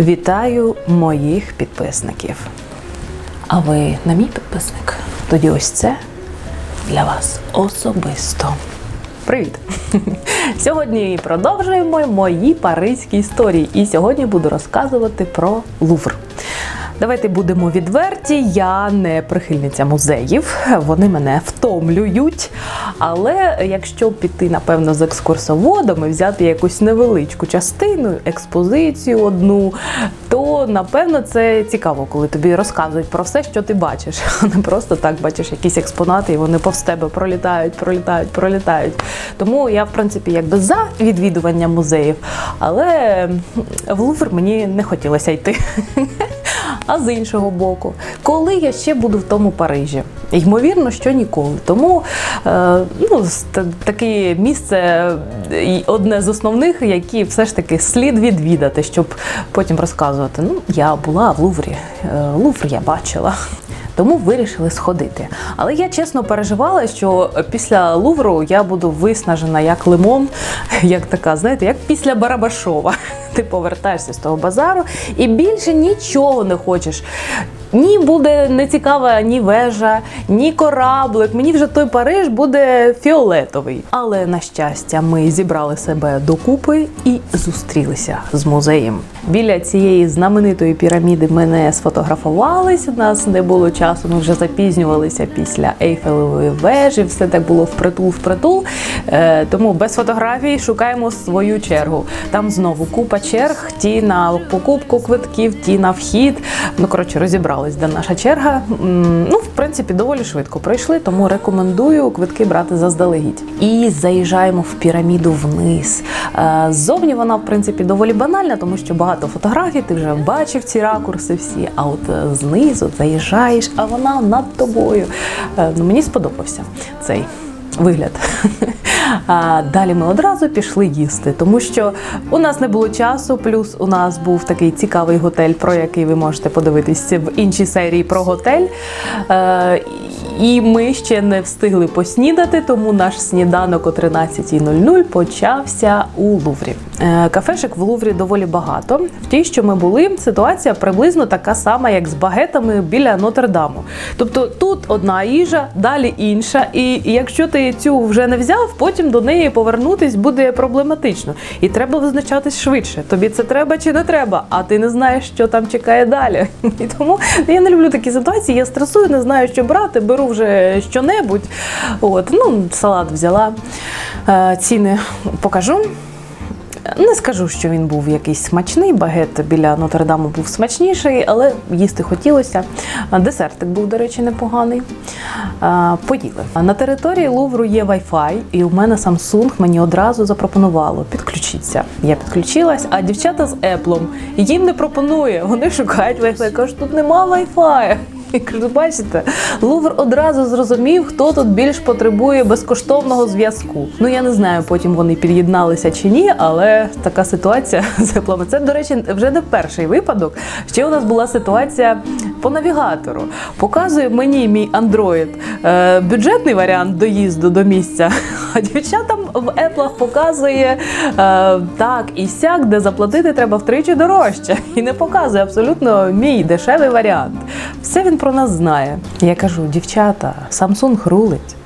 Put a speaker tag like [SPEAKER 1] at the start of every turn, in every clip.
[SPEAKER 1] Вітаю моїх підписників. А ви на мій підписник? Тоді ось це для вас особисто. Привіт! Сьогодні продовжуємо мої паризькі історії. І сьогодні буду розказувати про Лувр. Давайте будемо відверті. Я не прихильниця музеїв, вони мене втомлюють. Але якщо піти, напевно, з екскурсоводом і взяти якусь невеличку частину, експозицію одну, то напевно це цікаво, коли тобі розказують про все, що ти бачиш, а не просто так бачиш якісь експонати, і вони повз тебе пролітають, пролітають, пролітають. Тому я, в принципі, якби за відвідування музеїв, але в Лувр мені не хотілося йти. А з іншого боку, коли я ще буду в тому Парижі? Ймовірно, що ніколи. Тому е, ну, таке місце е, одне з основних, які все ж таки слід відвідати, щоб потім розказувати. Ну, я була в Луврі, е, Лувр я бачила. Тому вирішили сходити. Але я чесно переживала, що після Лувру я буду виснажена як лимон, як така, знаєте, як після Барабашова. Ти повертаєшся з того базару і більше нічого не хочеш. Ні буде не цікава ні вежа, ні кораблик. Мені вже той Париж буде фіолетовий. Але на щастя, ми зібрали себе докупи і зустрілися з музеєм. Біля цієї знаменитої піраміди ми не сфотографувались. У нас не було часу. Ми вже запізнювалися після Ейфелевої вежі. Все так було впритул впритул. Е, тому без фотографій шукаємо свою чергу. Там знову купа черг, ті на покупку квитків, ті на вхід. Ну коротше, розібрались, де наша черга. Ну, в принципі, доволі швидко пройшли, тому рекомендую квитки брати заздалегідь. І заїжджаємо в піраміду вниз. Е, Ззовні вона, в принципі, доволі банальна, тому що багато фотографій, ти вже бачив ці ракурси всі. А от е, знизу заїжджаєш, а вона над тобою. Е, Ну, мені сподобався цей вигляд. А далі ми одразу пішли їсти, тому що у нас не було часу. Плюс у нас був такий цікавий готель, про який ви можете подивитись в іншій серії про готель. Е, і ми ще не встигли поснідати, тому наш сніданок о 13.00 почався у Луврі. Е, Кафешек в Луврі доволі багато. В тій, що ми були, ситуація приблизно така сама, як з багетами біля Нотр-Даму. Тобто тут одна їжа, далі інша. І якщо ти цю вже не взяв, потім до неї повернутись буде проблематично. І треба визначатись швидше. Тобі це треба чи не треба, а ти не знаєш, що там чекає далі. І тому я не люблю такі ситуації. Я стресую, не знаю, що брати, беру вже щонебудь. От, ну, салат взяла. Е, Ціни покажу. Не скажу, що він був якийсь смачний. Багет біля Нотр-Даму був смачніший, але їсти хотілося. Десертик був, до речі, непоганий. Поїли. На території Лувру є Wi-Fi, і у мене Samsung мені одразу запропонувало підключитися. Я підключилась, а дівчата з Apple їм не пропонує. Вони шукають Wi-Fi. Кажуть, тут нема Wi-Fi. Я кажу, бачите, Лувр одразу зрозумів, хто тут більш потребує безкоштовного зв'язку. Ну я не знаю, потім вони під'єдналися чи ні, але така ситуація з Apple. Це, до речі, вже не перший випадок. Ще у нас була ситуація по навігатору. Показує мені мій Android е, бюджетний варіант доїзду до місця, а дівчатам в Apple показує е, так і сяк, де заплатити треба втричі дорожче. І не показує абсолютно мій дешевий варіант. Все він про нас знає. Я кажу, дівчата, Samsung рулить.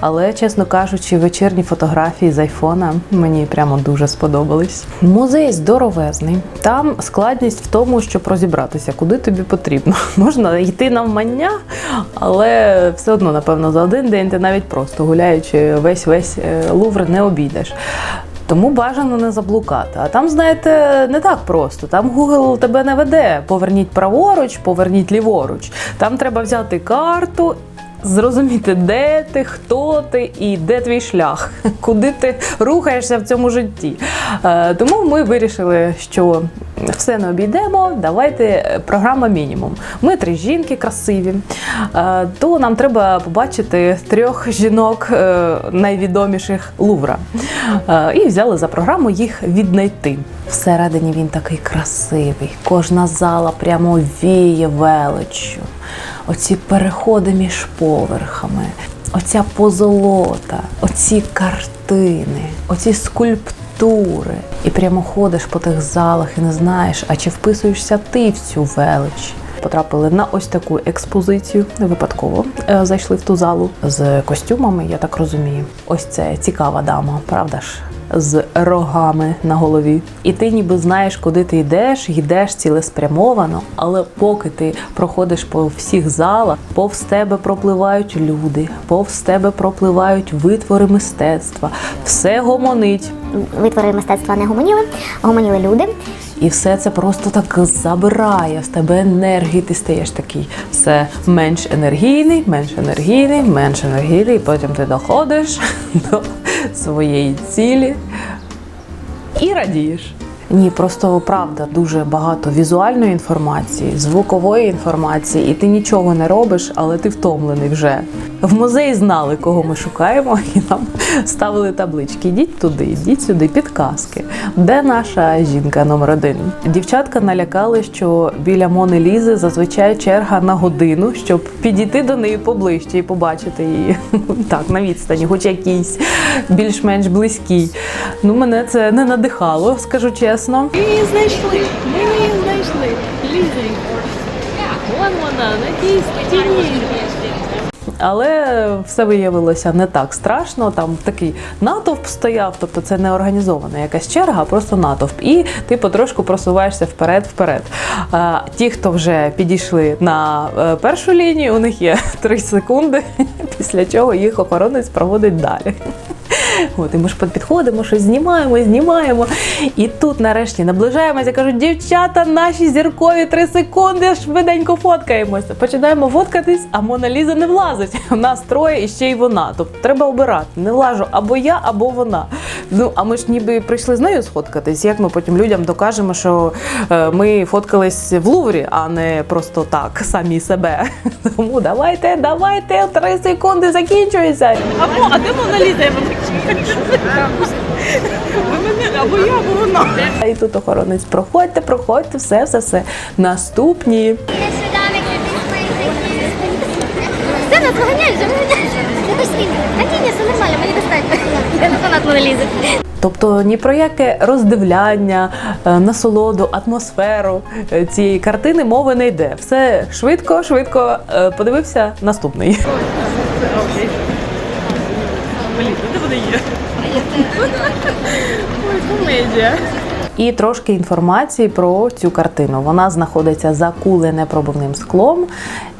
[SPEAKER 1] Але, чесно кажучи, вечірні фотографії з айфона мені прямо дуже сподобались. Музей здоровезний. Там складність в тому, щоб розібратися, куди тобі потрібно. Можна йти навмання, але все одно, напевно, за один день ти навіть просто гуляючи весь весь Лувр не обійдеш. Тому бажано не заблукати. А там, знаєте, не так просто. Там Google тебе не веде. Поверніть праворуч, поверніть ліворуч. Там треба взяти карту. Зрозуміти, де ти, хто ти і де твій шлях, куди ти рухаєшся в цьому житті. Е, тому ми вирішили, що все не обійдемо. Давайте е, програма мінімум. Ми три жінки красиві. Е, то нам треба побачити трьох жінок найвідоміших Лувра. І взяли за програму їх віднайти. Всередині він такий красивий. Кожна зала прямо віє величчю. Оці переходи між поверхами, оця позолота, оці картини, оці скульптури. І прямо ходиш по тих залах і не знаєш, а чи вписуєшся ти в цю велич. Потрапили на ось таку експозицію випадково. е, Зайшли в ту залу з костюмами, я так розумію. Ось це цікава дама, правда ж? З рогами на голові, і ти ніби знаєш, куди ти йдеш, йдеш цілеспрямовано, але поки ти проходиш по всіх залах, повз тебе пропливають люди, повз тебе пропливають витвори мистецтва, все гомонить,
[SPEAKER 2] витвори мистецтва не гомоніли, гомоніли люди.
[SPEAKER 1] і все це просто так забирає з тебе енергії. Ти стаєш такий все менш енергійний, менш енергійний, менш енергійний, і потім ти доходиш до своєї цілі і радієш. Ні, просто правда дуже багато візуальної інформації, звукової інформації, і ти нічого не робиш, але ти втомлений вже. В музеї знали, кого ми шукаємо, і нам ставили таблички. Йдіть туди, йдіть сюди, підказки. Де наша жінка номер один? Дівчатка налякали, що біля Мони Лізи зазвичай черга на годину, щоб підійти до неї поближче і побачити її так на відстані, хоч якийсь більш-менш близький. Ну мене це не надихало, скажу чесно.
[SPEAKER 3] Ми її знайшли. Ми її знайшли. Лізенько. Вон вона, на тій стіні.
[SPEAKER 1] Але все виявилося не так страшно. Там такий натовп стояв, тобто це не організована якась черга, а просто натовп. І ти потрошку просуваєшся вперед-вперед. Ті, хто вже підійшли на е, першу лінію, у них є 3 секунди, після чого їх охоронець проводить далі. От, і ми ж підходимо, щось знімаємо, знімаємо. І тут нарешті наближаємося, кажуть, дівчата, наші зіркові три секунди, швиденько фоткаємося. Починаємо фоткатись, а Мона Ліза не влазить. У нас троє і ще й вона. Тобто треба обирати. Не влажу або я, або вона. Ну, а ми ж ніби прийшли з нею сфоткатись. Як ми потім людям докажемо, що е, ми фоткались в Луврі, а не просто так, самі себе. Тому давайте, давайте, три секунди закінчується.
[SPEAKER 3] Або, а де Ви мене, або я, або вона.
[SPEAKER 1] І тут охоронець, проходьте, проходьте, все, все, все. Наступні.
[SPEAKER 2] Все, нас виганяють, Лізи.
[SPEAKER 1] Тобто ні про яке роздивляння, е, насолоду, атмосферу е, цієї картини мови не йде. Все швидко, швидко е, подивився наступний.
[SPEAKER 3] Комедія.
[SPEAKER 1] І трошки інформації про цю картину. Вона знаходиться за куленепробивним склом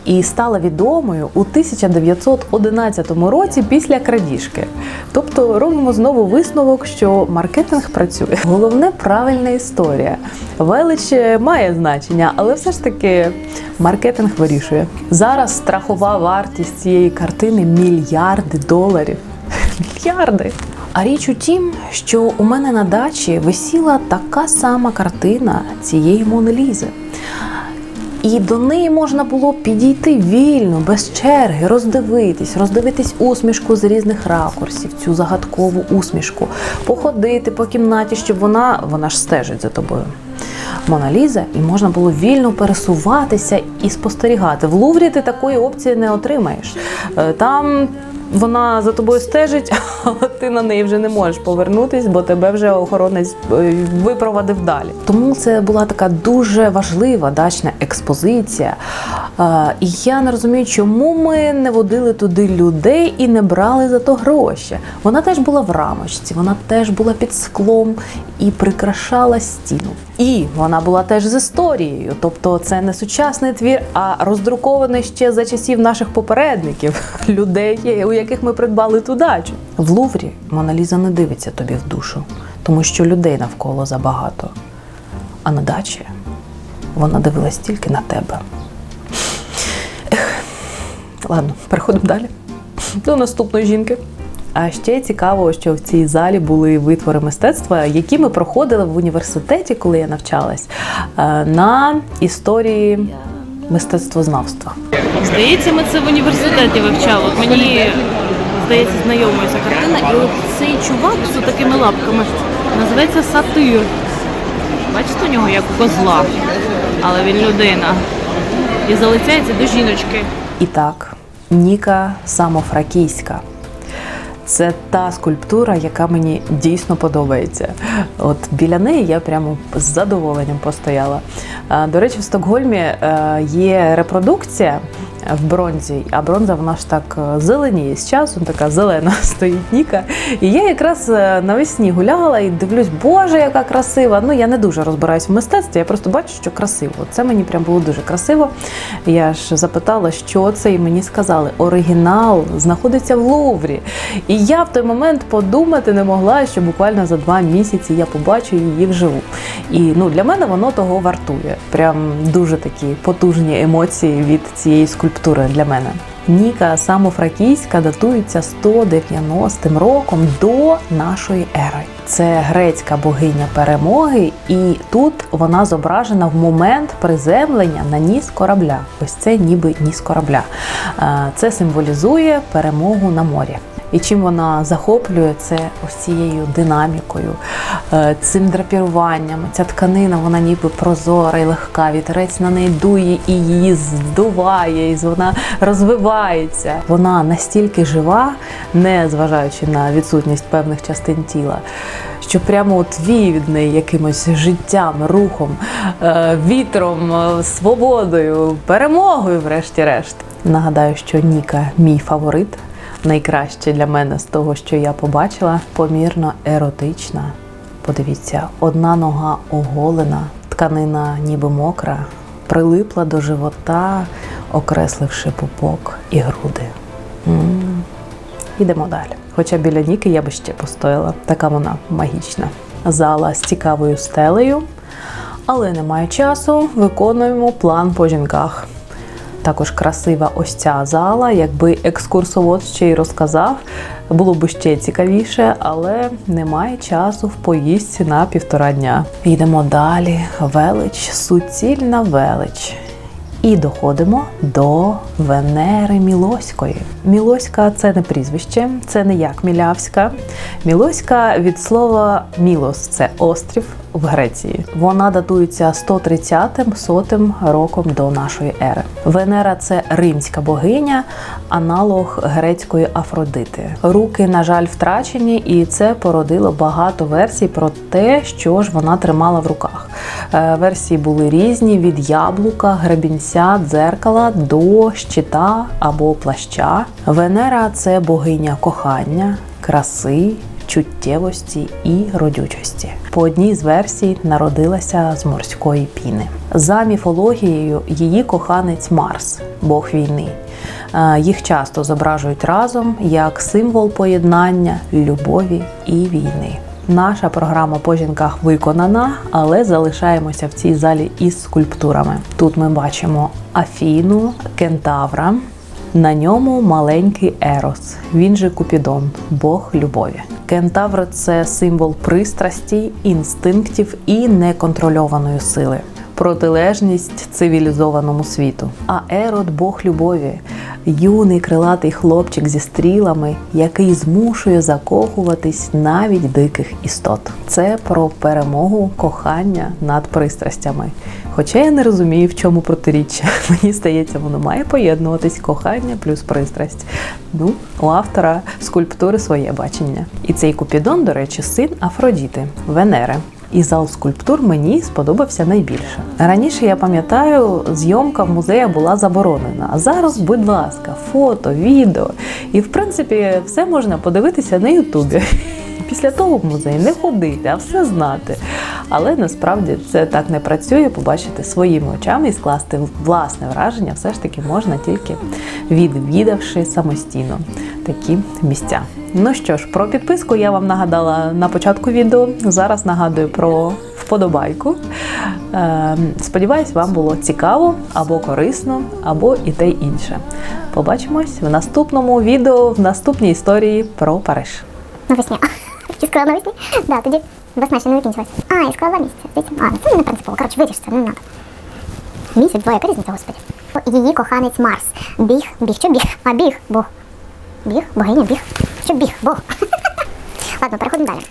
[SPEAKER 1] і стала відомою у 1911 році після крадіжки. Тобто робимо знову висновок, що маркетинг працює. Головне правильна історія. Велич має значення, але все ж таки маркетинг вирішує. Зараз страхова вартість цієї картини мільярди доларів. Мільярди. А річ у тім, що у мене на дачі висіла така сама картина цієї Мони Лізи. І до неї можна було підійти вільно, без черги, роздивитись, роздивитись усмішку з різних ракурсів, цю загадкову усмішку, походити по кімнаті, щоб вона, вона ж стежить за тобою. Мона Ліза, і можна було вільно пересуватися і спостерігати. В Луврі ти такої опції не отримаєш. Е, Там вона за тобою стежить, але ти на неї вже не можеш повернутись, бо тебе вже охоронець е, випровадив далі. Тому це була така дуже важлива дачна експозиція. І я не розумію, чому ми не водили туди людей і не брали за то гроші. Вона теж була в рамочці, вона теж була під склом і прикрашала стіну. І вона була теж з історією, тобто це не сучасний твір, а роздрукований ще за часів наших попередників, людей, у яких ми придбали ту дачу. В Луврі Мона Ліза не дивиться тобі в душу, тому що людей навколо забагато. А на дачі вона дивилась тільки на тебе. Ладно, переходимо далі. До наступної жінки. А ще цікаво, що в цій залі були витвори мистецтва, які ми проходили в університеті, коли я навчалась, е, на історії мистецтвознавства.
[SPEAKER 3] Здається, ми це в університеті вивчали. От мені здається, знайомою ця картина. І от цей чувак з такими лапками називається сатир. Бачите у нього як у козла, але він людина. І залицяється до жіночки.
[SPEAKER 1] І так, Ніка Самофракійська. Це та скульптура, яка мені дійсно подобається. От біля неї я прямо з задоволенням постояла. До речі, в Стокгольмі е, є репродукція в бронзі, а бронза вона ж так е, зеленіє з часом, така зелена стоїть Ніка. І я якраз е, навесні гуляла і дивлюсь, боже, яка красива. Ну я не дуже розбираюсь в мистецтві, я просто бачу, що красиво. Це мені прям було дуже красиво. Я ж запитала, що це, і мені сказали, оригінал знаходиться в Луврі. І я в той момент подумати не могла, що буквально за два місяці я побачу її вживу. І ну для мене воно того вартує. Прям дуже такі потужні емоції від цієї скульптури для мене. Ніка самофракійська датується 190 роком до нашої ери. Це грецька богиня перемоги, і тут вона зображена в момент приземлення на ніс корабля. Ось це ніби ніс корабля. Е, Це символізує перемогу на морі. І чим вона захоплює це ось цією динамікою, е, цим драпіруванням. Ця тканина, вона ніби прозора і легка. Вітерець на неї дує і її здуває, і вона розвивається. Вона настільки жива, не зважаючи на відсутність певних частин тіла. Що прямо от віє від неї якимось життям, рухом, е, вітром, е, свободою, перемогою, врешті-решт. Нагадаю, що Ніка мій фаворит найкраще для мене з того, що я побачила, помірно еротична. Подивіться, одна нога оголена, тканина ніби мокра, прилипла до живота, окресливши пупок і груди. М. Ідемо далі. Хоча біля Ніки я би ще постояла, така вона магічна. Зала з цікавою стелею, але немає часу, виконуємо план по жінках. Також красива ось ця зала. Якби екскурсовод ще й розказав, було б ще цікавіше, але немає часу в поїздці на півтора дня. Йдемо далі. Велич, суцільна велич. І доходимо до Венери Мілоської. Мілоська це не прізвище, це не як Мілявська. Мілоська від слова Мілос це острів в Греції. Вона датується 130-м сотим роком до нашої ери. Венера це римська богиня, аналог грецької Афродити. Руки, на жаль, втрачені, і це породило багато версій про те, що ж вона тримала в руках. Е, Версії були різні: від яблука, гребінця, дзеркала до щита або плаща. Венера це богиня кохання, краси, чуттєвості і родючості. По одній з версій народилася з морської піни. За міфологією, її коханець Марс, бог війни. Е, Їх часто зображують разом як символ поєднання, любові і війни. Наша програма по жінках виконана, але залишаємося в цій залі із скульптурами. Тут ми бачимо Афіну, Кентавра. На ньому маленький Ерос, він же Купідон, Бог любові. Кентавр це символ пристрасті, інстинктів і неконтрольованої сили. Протилежність цивілізованому світу. А Ерод Бог любові, юний крилатий хлопчик зі стрілами, який змушує закохуватись навіть диких істот. Це про перемогу кохання над пристрастями. Хоча я не розумію, в чому протиріччя. Мені здається, воно має поєднуватись кохання плюс пристрасть. Ну, у автора скульптури своє бачення. І цей Купідон, до речі, син Афродіти, Венери. І зал скульптур мені сподобався найбільше. Раніше я пам'ятаю, зйомка в музеях була заборонена. А зараз, будь ласка, фото, відео. І в принципі все можна подивитися на Ютубі. Після того в музей не ходити, а все знати. Але насправді це так не працює. Побачити своїми очами і скласти власне враження все ж таки можна тільки відвідавши самостійно такі місця. Ну що ж, про підписку я вам нагадала на початку відео. Зараз нагадую про вподобайку. Е, Сподіваюсь, вам було цікаво або корисно, або і те інше. Побачимось в наступному відео, в наступній історії про Париж.
[SPEAKER 2] Навесні. Чи сказала навесні? Да, тоді весна ще не закінчилась. А, я сказала. Здається. А, ну це не принципово. Коротше, виріж це, не треба. Місяць, два, яка різниця, господи. Її коханець Марс. Біг, біг, що біг? А біг, Бог. Біг, богиня, біг. Що біг, Бог. Ладно, переходимо далі.